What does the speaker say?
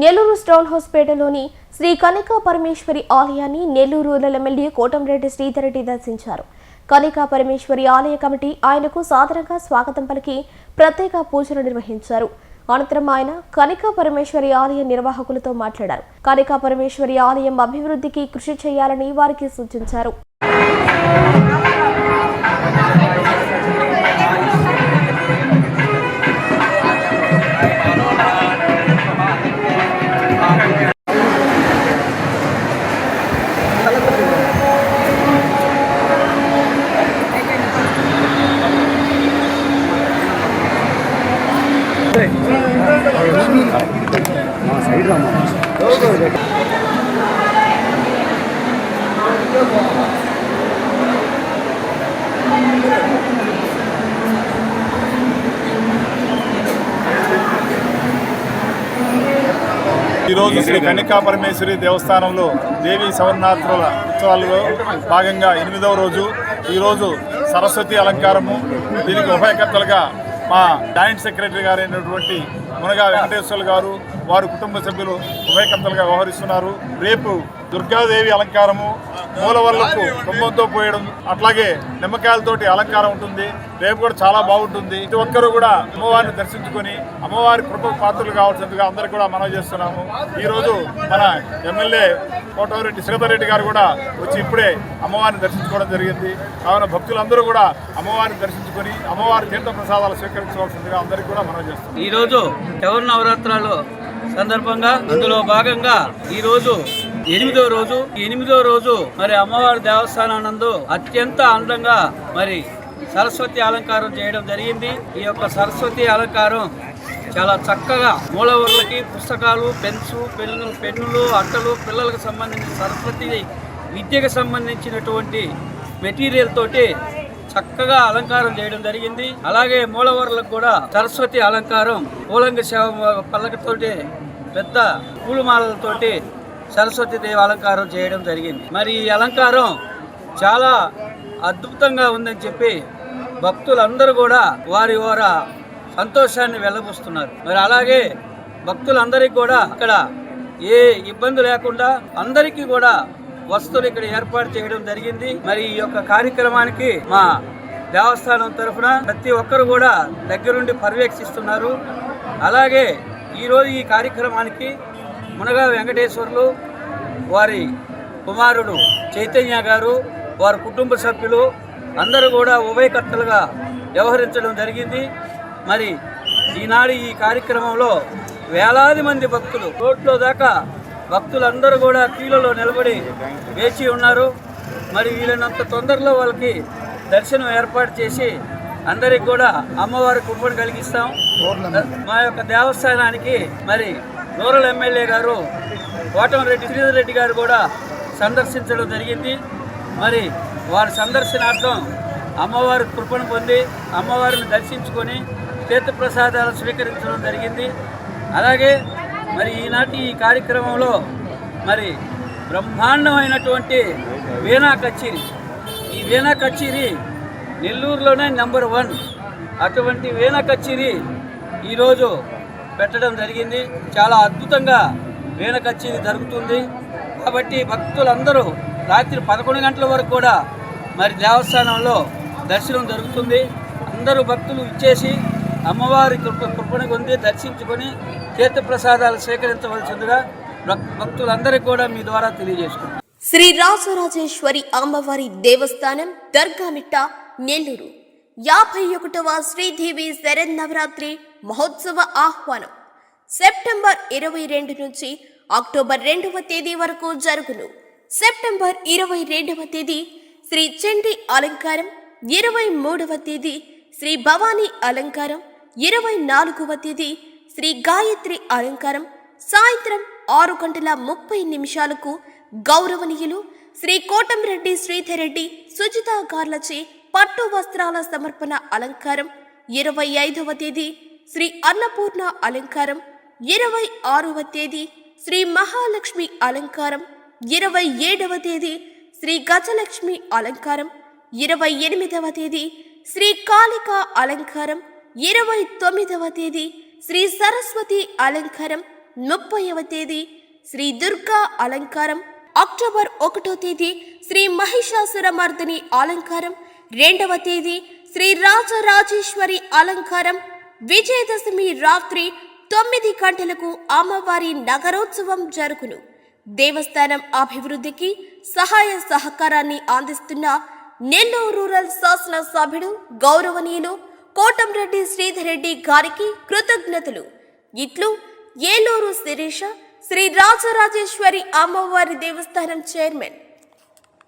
నెల్లూరు స్టౌన్ హౌస్పేటలోని శ్రీ కనికా పరమేశ్వరి ఆలయాన్ని Nellore rural MLA Kotamreddy Sridhar Reddy దర్శించారు. కనికా పరమేశ్వరి ఆలయ కమిటీ ఆయనకు సాధారణంగా స్వాగతం పలికి ప్రత్యేక పూజలు నిర్వహించారు. అనంతరం ఆయన కనికా పరమేశ్వరి ఆలయ నిర్వాహకులతో మాట్లాడారు. కనికా పరమేశ్వరి ఆలయం అభివృద్ధికి కృషి చేయాలని వారికి సూచించారు. ఈరోజు శ్రీ కన్నికా పరమేశ్వరి దేవస్థానంలో దేవి సవర్ణాత్రుల ఉత్సవాలలో భాగంగా ఎనిమిదవ రోజు. ఈరోజు సరస్వతి అలంకారము దీనికి ఉభయకర్తలుగా మా జాయింట్ సెక్రటరీ గారైనటువంటి మునగా వెంకటేశ్వర్లు గారు వారి కుటుంబ సభ్యులు ఉభయకర్తలుగా వ్యవహరిస్తున్నారు. రేపు దుర్గాదేవి అలంకారము మూలవర్లకు కుంభంతో పోయడం అట్లాగే నిమ్మకాయలతోటి అలంకారం ఉంటుంది. రేపు కూడా చాలా బాగుంటుంది. ప్రతి ఒక్కరూ కూడా అమ్మవారిని దర్శించుకొని అమ్మవారి కృప పాత్రలు కావాల్సిందిగా అందరికీ కూడా మనవి చేస్తున్నాము. ఈరోజు మన ఎమ్మెల్యే కోటమిరెడ్డి శ్రీధర్ రెడ్డి గారు కూడా వచ్చి ఇప్పుడే అమ్మవారిని దర్శించుకోవడం జరిగింది. కావున భక్తులందరూ కూడా అమ్మవారిని దర్శించుకొని అమ్మవారి తీర్థ ప్రసాదాలు స్వీకరించవలసిందిగా అందరికీ కూడా మనం చేస్తాం ఈరోజు ఎవరు నవరాత్రాలు సందర్భంగా అందులో భాగంగా ఈ రోజు ఎనిమిదో రోజు ఈ ఎనిమిదో రోజు మరి అమ్మవారి దేవస్థానం నందు అత్యంత అందంగా మరి సరస్వతి అలంకారం చేయడం జరిగింది. ఈ యొక్క సరస్వతి అలంకారం చాలా చక్కగా మూలవర్లకి పుస్తకాలు పెన్స్ పెన్ను పెన్నులు అట్టలు పిల్లలకు సంబంధించిన సరస్వతి విద్యకు సంబంధించినటువంటి మెటీరియల్ తోటి చక్కగా అలంకారం చేయడం జరిగింది. అలాగే మూలవరులకు కూడా సరస్వతి అలంకారం పూలంగ సేవ పల్లకతోటి పెద్ద పూలమాలతోటి సరస్వతి దేవి అలంకారం చేయడం జరిగింది. మరి ఈ అలంకారం చాలా అద్భుతంగా ఉందని చెప్పి భక్తులందరూ కూడా వారి వారి సంతోషాన్ని వెళ్ళబుస్తున్నారు మరి అలాగే భక్తులందరికీ కూడా ఇక్కడ ఏ ఇబ్బంది లేకుండా అందరికీ కూడా వస్తువులు ఇక్కడ ఏర్పాటు చేయడం జరిగింది. మరి ఈ యొక్క కార్యక్రమానికి మా దేవస్థానం తరఫున ప్రతి ఒక్కరు కూడా దగ్గరుండి పర్యవేక్షిస్తున్నారు. అలాగే ఈరోజు ఈ కార్యక్రమానికి మునగా వెంకటేశ్వర్లు వారి కుమారుడు చైతన్య గారు వారి కుటుంబ సభ్యులు అందరూ కూడా ఉభయకర్తలుగా వ్యవహరించడం జరిగింది. మరి ఈనాడు ఈ కార్యక్రమంలో వేలాది మంది భక్తులు రోడ్లో దాకా భక్తులందరూ కూడా క్యూలలో నిలబడి వేచి ఉన్నారు. మరి వీలైనంత తొందరలో వాళ్ళకి దర్శనం ఏర్పాటు చేసి అందరికి కూడా అమ్మవారి కృపను కలిగిస్తాం. మా యొక్క దేవస్థానానికి మరి రూరల్ ఎమ్మెల్యే గారు కోటమరెడ్డి శ్రీధర్ రెడ్డి గారు కూడా సందర్శించడం జరిగింది. మరి వారి సందర్శనార్థం అమ్మవారి కృపను పొంది అమ్మవారిని దర్శించుకొని తీర్థప్రసాదాలు స్వీకరించడం జరిగింది. అలాగే మరి ఈనాటి ఈ కార్యక్రమంలో మరి బ్రహ్మాండమైనటువంటి వీణా కచేరీ. ఈ వీణా కచేరీ నెల్లూరులోనే నెంబర్ వన్. అటువంటి వీణా కచేరీ ఈరోజు పెట్టడం జరిగింది. చాలా అద్భుతంగా వీణ కచేరీ జరుగుతుంది. కాబట్టి భక్తులందరూ రాత్రి పదకొండు గంటల వరకు కూడా మరి దేవస్థానంలో దర్శనం జరుగుతుంది. అందరూ భక్తులు ఇచ్చేసి అమ్మవారి కృప కృపను పొంది దర్శించుకొని తీర్థప్రసాదాలు స్వీకరించవలసిందిగా భక్- భక్తులందరికీ కూడా మీ ద్వారా తెలియజేసుకుంటాం శ్రీ రాజరాజేశ్వరి అమ్మవారి దేవస్థానం దర్గామిట్ట నెల్లూరు. యాభై ఒకటవ శ్రీదేవి శరన్నవరాత్రి మహోత్సవ ఆహ్వానం. సెప్టెంబర్ ఇరవై రెండు నుంచి అక్టోబర్ రెండవ తేదీ వరకు జరుగును. సెప్టెంబర్ ఇరవై రెండవ తేదీ శ్రీ చండి అలంకారం ఇరవై మూడవ తేదీ శ్రీ భవానీ అలంకారం ఇరవై నాలుగవ తేదీ శ్రీ గాయత్రి అలంకారం సాయంత్రం ఆరు గంటల ముప్పై నిమిషాలకు గౌరవనీయులు శ్రీ కోటంరెడ్డి శ్రీధర్ రెడ్డి సుజిత గార్లచే పట్టు వస్త్రాల సమర్పణ అలంకారం ఇరవై ఐదవ తేదీ శ్రీ అన్నపూర్ణ అలంకారం ఇరవై ఆరవ తేదీ శ్రీ మహాలక్ష్మి అలంకారం ఇరవై ఏడవ తేదీ శ్రీ గజలక్ష్మి అలంకారం ఇరవై ఎనిమిదవ తేదీ శ్రీ కాళిక అలంకారం ఇరవై తొమ్మిదవ తేదీ శ్రీ సరస్వతి అలంకారం ముప్పైవ తేదీ శ్రీ దుర్గా అలంకారం. అక్టోబర్ ఒకటో తేదీ శ్రీ మహిషాసురమర్దిని అలంకారం. రెండవ తేదీ శ్రీ రాజరాజేశ్వరి అలంకారం. విజయదశమి రాత్రి తొమ్మిది గంటలకు అమ్మవారి నగరోత్సవం జరుగును. దేవస్థానం అభివృద్ధికి సహాయ సహకారాన్ని అందిస్తున్న నెల్లూరు రూరల్ శాసన సభ్యుడు గౌరవనీయులు కోటంరెడ్డి శ్రీధర్ రెడ్డి గారికి కృతజ్ఞతలు. ఇట్లు ఏలూరు శిరీష శ్రీ రాజరాజేశ్వరి అమ్మవారి దేవస్థానం చైర్మన్